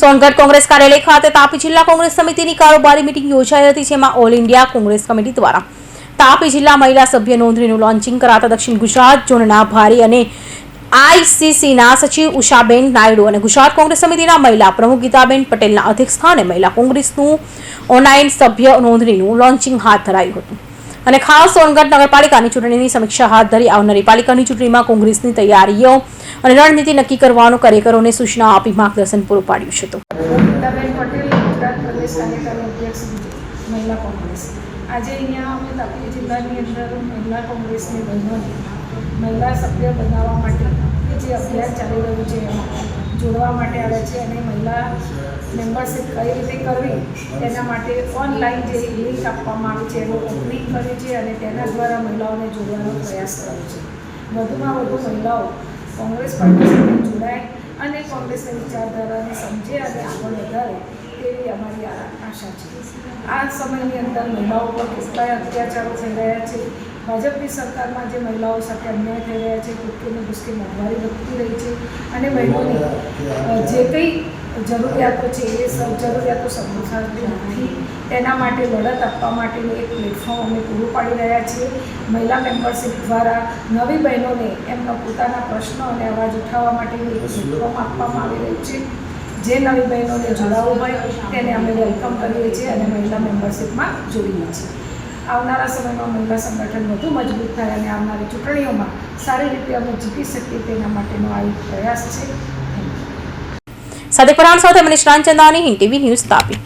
સોનગઢ કોંગ્રેસ કાર્યાલય ખાતે તાપી જિલ્લા કોંગ્રેસ સમિતિની કારોબારી મિટિંગ યોજાઈ હતી, જેમાં ઓલ ઇન્ડિયા કોંગ્રેસ કમિટી દ્વારા તાપી જિલ્લા મહિલા સભ્ય નોંધણીનું લોન્ચિંગ કરાતા દક્ષિણ ગુજરાત ઝોનના ભારી અને આઈસીસીના સચિવ ઉષાબેન નાયડુ અને ગુજરાત કોંગ્રેસ સમિતિના મહિલા પ્રમુખ ગીતાબેન પટેલના અધ્યક્ષસ્થાને મહિલા કોંગ્રેસનું ઓનલાઈન સભ્ય નોંધણીનું લોન્ચિંગ હાથ ધરાયું હતું. અને ખાસ સોનગઢ નગરપાલિકાની ચૂંટણીની સમીક્ષા હાથ ધરી આવનારી પાલિકાની ચૂંટણીમાં કોંગ્રેસની તૈયારીઓ અને રણનીતિ નક્કી કરવાનું કાર્યકરોને સૂચના આપી માર્ગદર્શન પૂરું પાડ્યું કોંગ્રેસ. આજે અહીંયા અમે તાપી જિલ્લાની અંદર મહિલા કોંગ્રેસની બહેનોને મહિલા સભ્ય બનાવવા માટે જે અભિયાન ચાલી રહ્યું છે, એમાં જોડવા માટે આવે છે અને મહિલા મેમ્બરશીપ કઈ રીતે કરવી, તેના માટે ઓનલાઈન જે લિંક આપવામાં આવી છે, એનું ઓપનિંગ કર્યું છે અને તેના દ્વારા મહિલાઓને જોડવાનો પ્રયાસ કર્યો છે વધુમાં વધુ મહિલાઓ કોંગ્રેસ પાર્ટી સાથે જોડાય અને કોંગ્રેસની વિચારધારાને સમજે અને આગળ વધારે તેવી અમારી આશા છે. આ સમયની અંદર મહિલાઓ પર કેટલાય અત્યાચારો થઈ રહ્યા છે. ભાજપની સરકારમાં જે મહિલાઓ સાથે અન્યાય થઈ રહ્યા છે, કુટુંબની મુશ્કેલ મોંઘવારી વધતી રહી છે અને મહિલાઓની જે કંઈ જરૂરિયાતો છે, એ જરૂરિયાતો સંતોષાતી નથી, તેના માટે લડત આપવા માટેનું એક પ્લેટફોર્મ અમે પૂરું પાડી રહ્યા છીએ. મહિલા મેમ્બરશીપ દ્વારા નવી બહેનોને એમના પોતાના પ્રશ્નો અને અવાજ ઉઠાવવા માટેનું એક પ્લેટફોર્મ આપવામાં આવી રહ્યું છે. જે નવી બહેનોને જોડાવવું હોય, તેને અમે વેલકમ કરીએ છીએ અને મહિલા મેમ્બરશીપમાં જોડીએ છીએ. આવનારા સમયમાં મહિલા સંગઠન વધુ મજબૂત થાય અને આવનારી ચૂંટણીઓમાં સારી રીતે અમે જીતી શકીએ તેના માટેનો આ એક પ્રયાસ છે. સાથે પરાણ સાથે મનીષ રામચંદાની હિન્દ ટીવી ન્યૂઝ તાપી.